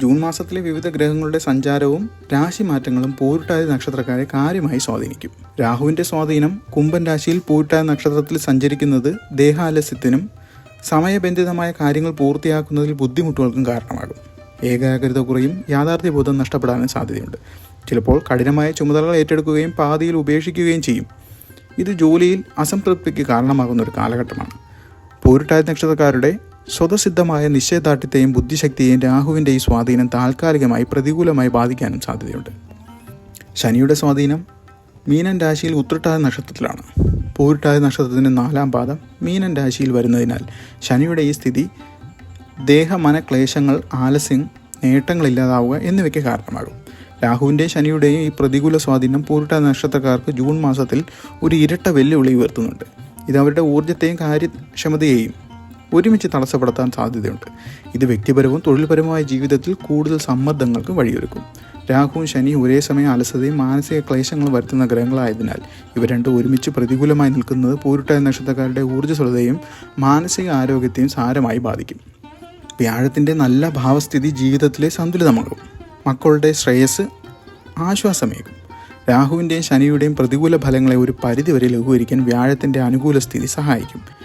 June മാസത്തിലെ വിവിധ ഗ്രഹങ്ങളുടെ സഞ്ചാരവും രാശിമാറ്റങ്ങളും പൂരുട്ടാതി നക്ഷത്രക്കാരെ കാര്യമായി സ്വാധീനിക്കും. രാഹുവിന്റെ സ്വാധീനം കുംഭൻ രാശിയിൽ പൂരുട്ടാതി നക്ഷത്രത്തിൽ സഞ്ചരിക്കുന്നത് ദേഹാലസ്യത്തിനും സമയബന്ധിതമായ കാര്യങ്ങൾ പൂർത്തിയാക്കുന്നതിൽ ബുദ്ധിമുട്ടുകൾക്കും കാരണമാകും. ഏകാഗ്രത കുറയും യാഥാർത്ഥ്യബോധം നഷ്ടപ്പെടാനും സാധ്യതയുണ്ട്. ചിലപ്പോൾ കഠിനമായ ചുമതലകൾ ഏറ്റെടുക്കുകയും പാതിയിൽ ഉപേക്ഷിക്കുകയും ചെയ്യും. ഇത് ജോലിയിൽ അസംതൃപ്തിക്ക് കാരണമാകുന്ന ഒരു കാലഘട്ടമാണ്. പൂരുട്ടായ നക്ഷത്രക്കാരുടെ സ്വതസിദ്ധമായ നിശ്ചയദാർഢ്യത്തെയും ബുദ്ധിശക്തിയെയും രാഹുവിന്റെ ഈ സ്വാധീനം താൽക്കാലികമായി പ്രതികൂലമായി ബാധിക്കാനും സാധ്യതയുണ്ട്. ശനിയുടെ സ്വാധീനം മീനൻ രാശിയിൽ ഉത്രട്ടായ നക്ഷത്രത്തിലാണ്. പോരിട്ടായ നക്ഷത്രത്തിന്റെ നാലാം പാദം മീനൻ രാശിയിൽ വരുന്നതിനാൽ ശനിയുടെ ഈ സ്ഥിതി ദേഹ ക്ലേശങ്ങൾ ആലസ്യം നേട്ടങ്ങളില്ലാതാവുക എന്നിവയ്ക്ക് കാരണമാകും. രാഹുവിന്റെയും ശനിയുടെയും ഈ പ്രതികൂല സ്വാധീനം പൂരുട്ട നക്ഷത്രക്കാർക്ക് ജൂൺ മാസത്തിൽ ഒരു ഇരട്ട വെല്ലുവിളി ഉയർത്തുന്നുണ്ട്. ഇത് അവരുടെ ഊർജത്തെയും കാര്യക്ഷമതയെയും ഒരുമിച്ച് തടസ്സപ്പെടുത്താൻ സാധ്യതയുണ്ട്. ഇത് വ്യക്തിപരവും തൊഴിൽപരവുമായ ജീവിതത്തിൽ കൂടുതൽ സമ്മർദ്ദങ്ങൾക്കും വഴിയൊരുക്കും. രാഹുവും ശനിയും ഒരേ സമയം അലസതയും മാനസിക ക്ലേശങ്ങളും വരുത്തുന്ന ഗ്രഹങ്ങളായതിനാൽ ഇവ രണ്ടും ഒരുമിച്ച് പ്രതികൂലമായി നിൽക്കുന്നത് പൂരുട്ടായ നക്ഷത്രക്കാരുടെ ഊർജസ്വലതയും മാനസിക ആരോഗ്യത്തെയും സാരമായി ബാധിക്കും. വ്യാഴത്തിന്റെ നല്ല ഭാവസ്ഥിതി ജീവിതത്തിലെ സന്തുലിതമാകും. മക്കളുടെ ശ്രേയസ് ആശ്വാസമേകും. രാഹുവിന്റെയും ശനിയുടെയും പ്രതികൂല ഫലങ്ങളെ ഒരു പരിധിവരെ ലഘൂകരിക്കാൻ വ്യാഴത്തിന്റെ അനുകൂല സ്ഥിതി സഹായിക്കും.